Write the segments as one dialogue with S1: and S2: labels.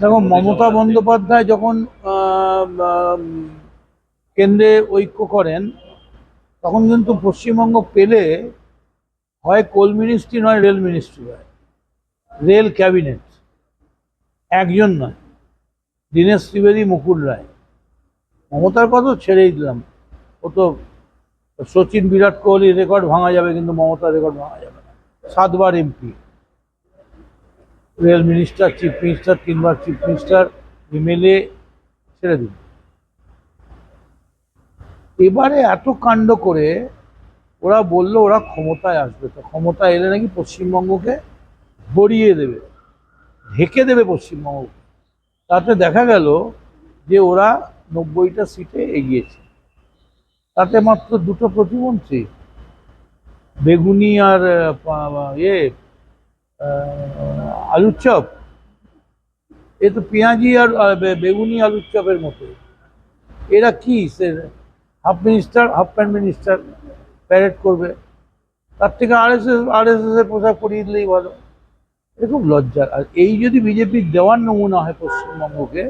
S1: দেখো মমতা বন্দ্যোপাধ্যায় যখন কেন্দ্রে ঐক্য করেন তখন কিন্তু পশ্চিমবঙ্গ পেলে হয় কোল মিনিস্ট্রি নয় রেল মিনিস্ট্রি হয়। Rail cabinet. একজন নয়। দীনেশ ত্রিবেদী মুকুল রায়। মমতার কথা ছেড়েই দিলাম। ও তো সচিন বিরাট কোহলি রেকর্ড ভাঙা যাবে কিন্তু মমতার রেকর্ড ভাঙা যাবে না। সাতবার MP rail minister, chief minister, তিনবার চিফ মিনিস্টার, এমএলএ ছেড়ে দিন এবারে এত কাণ্ড করে ওরা বলল ওরা ক্ষমতায় আসবে। তো ক্ষমতায় এলে নাকি পশ্চিমবঙ্গকে ভরিয়ে দেবে, ঢেকে দেবে পশ্চিমবঙ্গকে। তাতে দেখা গেল যে ওরা নব্বইটা সিটে এগিয়েছে। তাতে মাত্র দুটো প্রতিমন্ত্রী, বেগুনি আর ইয়ে আলুর চপ? এ তো পেঁয়াজি আর বেগুনি আলুর চপের মতো। এরা কি? Half minister, half pant minister parade করবে। তার থেকে R S S R S S এর পোশাক পরিয়ে দিলেই ভালো। এটা খুব লজ্জার। আর এই যদি বিজেপির দেওয়ার নমুনা হয় পশ্চিমবঙ্গকে,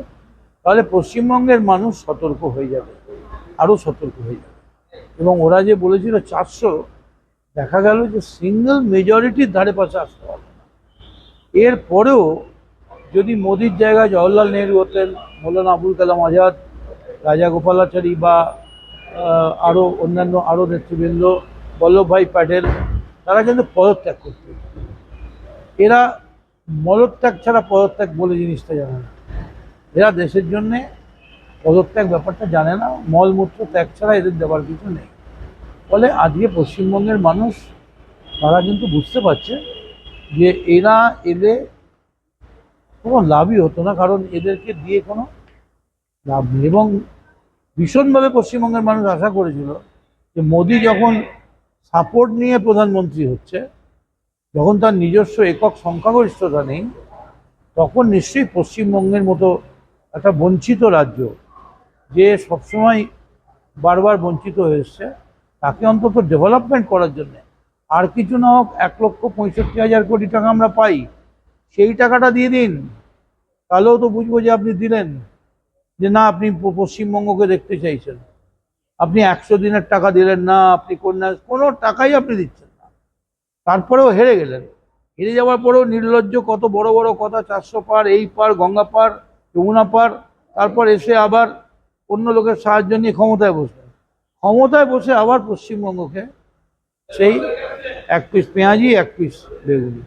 S1: তাহলে পশ্চিমবঙ্গের মানুষ সতর্ক হয়ে যাবে। আরও সতর্ক হয়ে যাবে। এবং ওরা যে বলেছিল চারশো, দেখা গেল যে সিঙ্গেল মেজরিটির ধারে পাশে আসতে পারবে না এরপরেও যদি মোদির জায়গায় জওয়াহরলাল নেহরু হতেন, মৌলানা আবুল কালাম আজাদ, রাজা গোপালাচারী বা আরও অন্যান্য আরও নেতৃবৃন্দ, বল্লভভাই প্যাটেল, তারা কিন্তু পদত্যাগ করতেন এরা মলত্যাগ ছাড়া পদত্যাগ বলে জিনিসটা জানে না। এরা দেশের জন্যে পদত্যাগ ব্যাপারটা জানে না, মলমূত্র ত্যাগ ছাড়া এদের দেওয়ার কিছু নেই। ফলে আজকে পশ্চিমবঙ্গের মানুষ, তারা কিন্তু বুঝতে পারছে যে এরা এলে কোনো লাভই হতো না, কারণ এদেরকে দিয়ে কোনো লাভ নেই। এবং ভীষণভাবে পশ্চিমবঙ্গের মানুষ আশা করেছিল যে মোদি যখন সাপোর্ট নিয়ে প্রধানমন্ত্রী হচ্ছে, যখন তার নিজস্ব একক সংখ্যাগরিষ্ঠতা নেই, তখন নিশ্চয়ই পশ্চিমবঙ্গের মতো একটা বঞ্চিত রাজ্য যে সবসময় বারবার বঞ্চিত হয়ে এসছে, তাকে অন্তত ডেভেলপমেন্ট করার জন্য আর কিছু না হোক, এক লক্ষ পঁয়ষট্টি হাজার কোটি টাকা আমরা পাই। সেই টাকাটা দিয়ে দিন। তাহলেও তো বুঝব যে আপনি দিলেন। যে না, আপনি পশ্চিমবঙ্গকে দেখতে চাইছেন। আপনি একশো দিনের টাকা দিলেন না, আপনি কন্যা কোনো টাকাই আপনি দিচ্ছেন না। তারপরেও হেরে গেলেন। হেরে যাওয়ার পরেও নির্লজ্জ, কত বড় বড় কথা, চারশো পার, এই পার, গঙ্গা পার, যমুনা পার, তারপর এসে আবার অন্য লোকের সাহায্য নিয়ে ক্ষমতায় বসলেন। ক্ষমতায় বসে আবার পশ্চিমবঙ্গকে সেই এক পিস পেঁয়াজি এক পিস বেগুনি